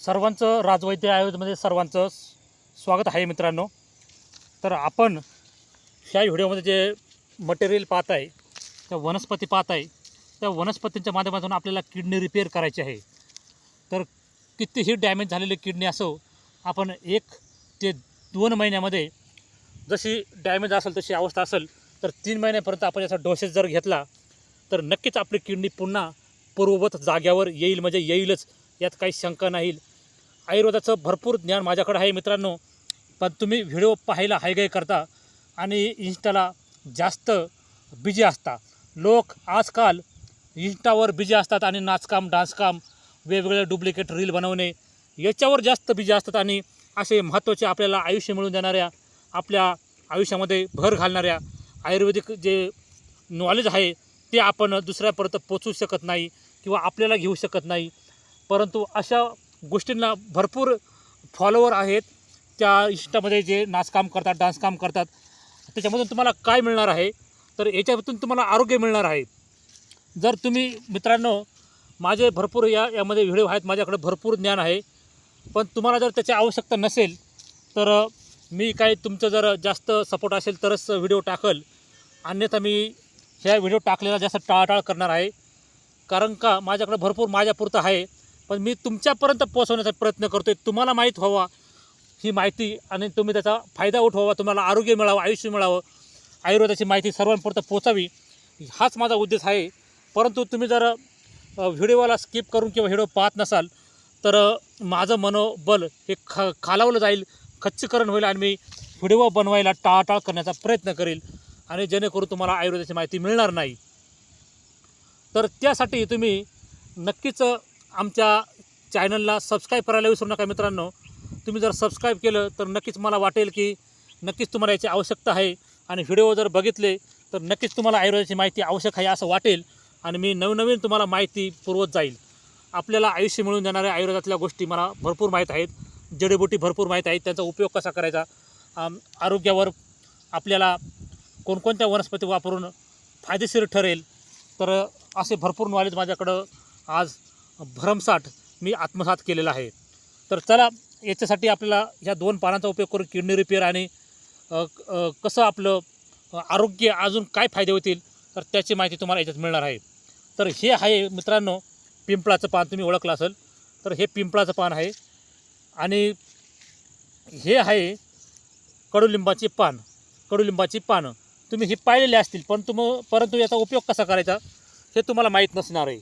सर्वांचं राजवैद्य आयुर्वेदमध्ये सर्वांचं स्वागत आहे मित्रांनो. तर आपण ह्या व्हिडिओमध्ये जे मटेरियल पाहत आहे त्या वनस्पती पाहत आहे त्या वनस्पतींच्या माध्यमातून आपल्याला किडनी रिपेअर करायची आहे. तर कितीही डॅमेज झालेली किडनी असो आपण एक ते दोन महिन्यामध्ये जशी डॅमेज असेल तशी अवस्था असेल तर तीन महिन्यापर्यंत आपण याचा डोसेस जर घेतला तर नक्कीच आपली किडनी पुन्हा पूर्ववत जाग्यावर येईल म्हणजे येईलच यात काही शंका नाही. आयुर्वेदाचं भरपूर ज्ञान माझ्याकडे आहे मित्रांनो. पण तुम्ही व्हिडिओ पाहायला हायगाय करता आणि इन्स्टाला जास्त बिजी असता. लोक आजकाल इन्स्टावर बिजी असतात आणि नाचकाम डान्सकाम वेगवेगळे डुप्लिकेट रील बनवणे याच्यावर जास्त बिजी असतात आणि असे महत्त्वाचे आपल्याला आयुष्य मिळून देणाऱ्या आपल्या आयुष्यामध्ये भर घालणाऱ्या आयुर्वेदिक जे नॉलेज आहे ते आपण दुसऱ्यापर्यंत पोचू शकत नाही किंवा आपल्याला घेऊ शकत नाही. परंतु अशा गोष्टींना भरपूर फॉलोवर आहेत. त्या इष्टामध्ये जे नाचकाम करतात डान्सकाम करतात त्याच्यामधून तुम्हाला काय मिळणार आहे? तर याच्यातून तुम्हाला आरोग्य मिळणार आहे. जर तुम्ही मित्रांनो माझे भरपूर या यामध्ये व्हिडिओ आहेत माझ्याकडे भरपूर ज्ञान आहे. पण तुम्हाला जर त्याची आवश्यकता नसेल तर मी काही तुमचं जर जास्त सपोर्ट असेल तरच व्हिडिओ टाकल. अन्यथा मी ह्या व्हिडिओ टाकलेला जास्त टाळाटाळ करणार आहे. कारण का माझ्याकडे भरपूर माझ्यापुरतं आहे. पण मी तुमच्यापर्यंत पोहोचवण्याचा प्रयत्न करतो आहे तुम्हाला माहीत व्हावा ही माहिती आणि तुम्ही त्याचा फायदा उठवावा तुम्हाला आरोग्य मिळावं आयुष्य मिळावं. आयुर्वेदाची माहिती सर्वांपर्यंत पोचावी हाच माझा उद्देश आहे. परंतु तुम्ही जर व्हिडिओला स्किप करून किंवा व्हिडिओ पाहत नसाल तर माझं मनोबल हे ख खालावलं जाईल खच्चीकरण होईल आणि मी व्हिडिओ बनवायला टाळाटाळ करण्याचा प्रयत्न करेल आणि जेणेकरून तुम्हाला आयुर्वेदाची माहिती मिळणार नाही. तर त्यासाठी तुम्ही नक्कीच आमच्या चॅनलला सबस्क्राईब करायला विसरू नका मित्रांनो. तुम्ही जर सबस्क्राईब केलं तर नक्कीच मला वाटेल की नक्कीच तुम्हाला याची आवश्यकता आहे. आणि व्हिडिओ जर बघितले तर नक्कीच तुम्हाला आयुर्वेदाची माहिती आवश्यक आहे असं वाटेल. आणि मी नवनवीन तुम्हाला माहिती पुरवत जाईल. आपल्याला आयुष्य मिळून देणाऱ्या आयुर्वेदातल्या गोष्टी मला भरपूर माहीत आहेत. जडीबुटी भरपूर माहीत आहेत. त्यांचा उपयोग कसा करायचा? आरोग्यावर आपल्याला कोणकोणत्या वनस्पती वापरून फायदेशीर ठरेल? तर असे भरपूर नॉलेज माझ्याकडं आज भरमसाठ मी आत्मसात केलेला आहे. तर चला याच्यासाठी आपल्याला ह्या दोन पानांचा उपयोग करून किडनी रिपेअर आणि कसं आपलं आरोग्य अजून काय फायदे होतील तर त्याची माहिती तुम्हाला याच्यात मिळणार आहे. तर हे आहे मित्रांनो पिंपळाचं पान तुम्ही ओळखलं असेल. तर हे पिंपळाचं पान आहे. आणि हे आहे कडुलिंबाची पान. कडुलिंबाची पानं. तुम्ही ही पाहिलेली असतील पण तुम परंतु याचा उपयोग कसा करायचा हे तुम्हाला माहीत नसणार आहे.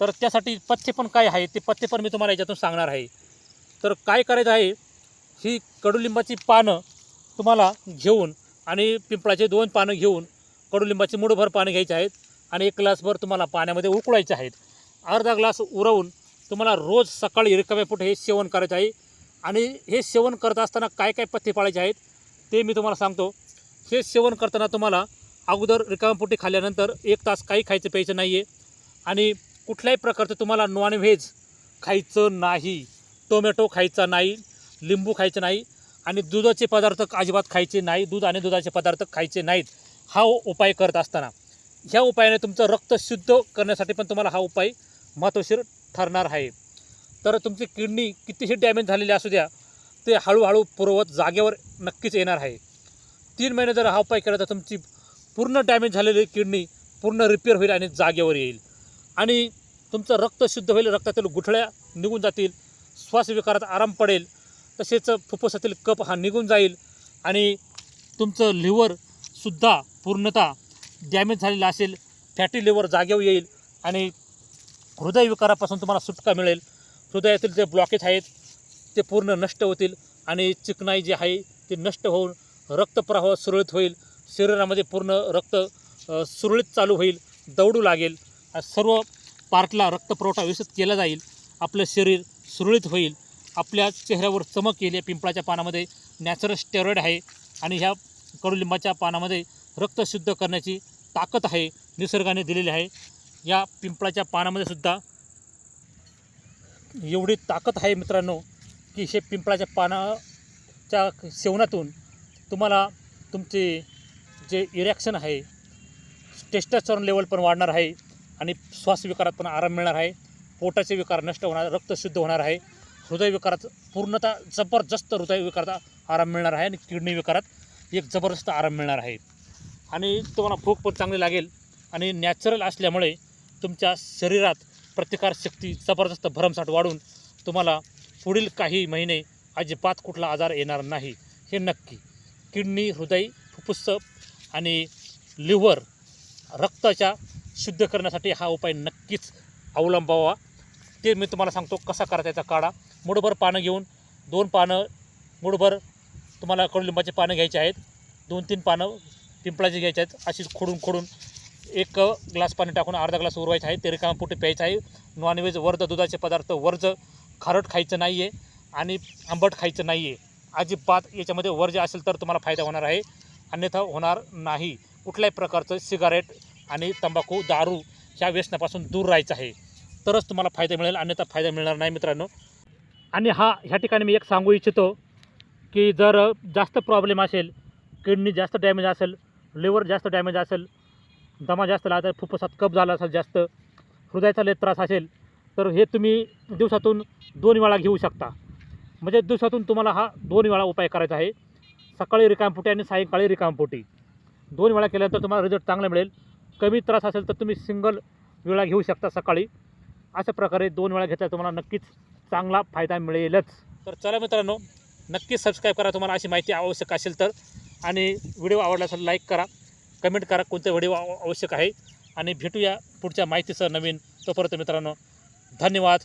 तर त्यासाठी पथ्य पण काय आहे? ते पथ्य पण मी तुम्हाला याच्यातून सांगणार आहे. तर काय करायचं आहे? ही कडुलिंबाची पानं तुम्हाला घेऊन आणि पिंपळाचे दोन पानं घेऊन कडुलिंबाची मुठभर पानं घ्यायची आहेत आणि एक ग्लासभर तुम्हाला पाण्यामध्ये उकळायचे आहेत. अर्धा ग्लास उरवून तुम्हाला रोज सकाळी रिकाम्या हे सेवन करायचं आहे. आणि हे सेवन करत असताना काय काय पथ्य पाळायचे आहेत ते मी तुम्हाला सांगतो. हे सेवन करताना तुम्हाला अगोदर रिकामपोटी खाल्ल्यानंतर एक तास काही खायचं प्यायचं नाही आहे आणि कुठल्याही प्रकारचं तुम्हाला नॉनव्हेज खायचं नाही टोमॅटो खायचा नाही लिंबू खायचं नाही आणि दुधाचे पदार्थ अजिबात खायचे नाही दूध आणि दुधाचे पदार्थ खायचे नाहीत हा उपाय करत असताना. ह्या उपायाने तुमचं रक्त शुद्ध करण्यासाठी पण तुम्हाला हा उपाय महत्त्वशीर ठरणार आहे. तर तुमची किडनी कितीही डॅमेज झालेली असू द्या ते हळूहळू पुरवत जागेवर नक्कीच येणार आहे. तीन महिने जर हा उपाय केला तर तुमची पूर्ण डॅमेज झालेली किडनी पूर्ण रिपेअर होईल आणि जागेवर येईल. आणि तुमचं रक्त शुद्ध होईल रक्तातील गुठळ्या निघून जातील श्वासविकारात आराम पडेल तसेच फुफ्फुसातील कप हा निघून जाईल आणि तुमचं लिव्हरसुद्धा पूर्णतः डॅमेज झालेलं असेल फॅटी लिव्हर जागेवर येईल आणि हृदयविकारापासून तुम्हाला सुटका मिळेल. हृदयातील जे ब्लॉकेज आहेत ते पूर्ण नष्ट होतील आणि चिकनाई जी आहे ती नष्ट होऊन रक्तप्रवाह सुरळीत होईल. शरीरामध्ये पूर्ण रक्त सुरळीत चालू होईल दौडू लागेल. सर्व पार्टला रक्तपुरवठा व्यवस्थित केला जाईल. आपलं शरीर सुरळीत होईल. आपल्या चेहऱ्यावर चमक येईल या पिंपळाच्या पानामध्ये. नॅचरल स्टेरॉइड आहे आणि ह्या कडुलिंबाच्या पानामध्ये रक्त शुद्ध करण्याची ताकद आहे निसर्गाने दिलेली आहे. या पिंपळाच्या पानामध्ये सुद्धा एवढी ताकद आहे मित्रांनो की हे पिंपळाच्या पानाच्या सेवनातून तुम्हाला तुमचे जे इरॅक्शन आहे टेस्टॉस्टेरॉन लेवल पण वाढणार आहे. आणि श्वासविकारात पण आराम मिळणार आहे. पोटाचे विकार नष्ट होणार रक्त शुद्ध होणार आहे. हृदयविकारात पूर्णतः जबरदस्त हृदयविकाराचा आराम मिळणार आहे आणि किडनी विकारात एक जबरदस्त आराम मिळणार आहे. आणि तुम्हाला भूक पण चांगली लागेल. आणि नॅचरल असल्यामुळे तुमच्या शरीरात प्रतिकारशक्ती जबरदस्त भरमसाठ वाढून तुम्हाला पुढील काही महिने अजिबात कुठला आजार येणार नाही. हे नक्की. किडनी हृदय फुफ्फुस आणि लिव्हर रक्ताच्या शुद्ध करण्यासाठी हा उपाय नक्कीच अवलंबावा. ते मी तुम्हाला सांगतो कसा करायचा याचा काढा. मुठभर पानं घेऊन दोन पानं मुठभर तुम्हाला कडुलिंबाची पानं घ्यायची आहेत. दोन तीन पानं पिंपळाची घ्यायची आहेत. अशीच खोडून खोडून एक ग्लास पाणी टाकून अर्धा ग्लास उरवायचं आहे. ते रिकामा पोटी प्यायचं आहे. नॉनव्हेज वर्ज दुधाचे पदार्थ वर्ज खारट खायचं नाही आहे आणि आंबट खायचं नाही आहे अजिबात याच्यामध्ये वर्ज असेल तर तुम्हाला फायदा होणार आहे. अन्यथा होणार नाही. कुठल्याही प्रकारचं सिगारेट आणि तंबाखू दारू ह्या व्यसनापासून दूर राहायचं आहे. तरच तुम्हाला फायदा मिळेल अन्यथा फायदा मिळणार नाही मित्रांनो. आणि हा ह्या ठिकाणी मी एक सांगू इच्छितो की जर जास्त प्रॉब्लेम असेल किडनी जास्त डॅमेज असेल लिव्हर जास्त डॅमेज असेल दमा जास्त लागला फुफ्फुसात कप झाला असेल जास्त हृदयाचा लय त्रास असेल तर हे तुम्ही दिवसातून दोन वेळा घेऊ शकता. म्हणजे दिवसातून तुम्हाला हा दोन वेळा उपाय करायचा आहे. सकाळी रिकामपोटी आणि सायंकाळी रिकामपोटी दोन वेळा केल्यानंतर तुम्हाला रिझल्ट चांगला मिळेल. कमी त्रास असेल तर तुम्ही सिंगल वेळा घेऊ शकता सकाळी. अशा प्रकारे दोन वेळा घेतल्या तुम्हाला नक्कीच चांगला फायदा मिळेलच. तर चला मित्रांनो नक्कीच सबस्क्राईब करा तुम्हाला अशी माहिती आवश्यक असेल तर. आणि व्हिडिओ आवडला असेल लाईक करा. कमेंट करा कोणते व्हिडिओ आवश्यक आहे. आणि भेटूया पुढच्या माहितीसह नवीन. तोपर्यंत मित्रांनो धन्यवाद.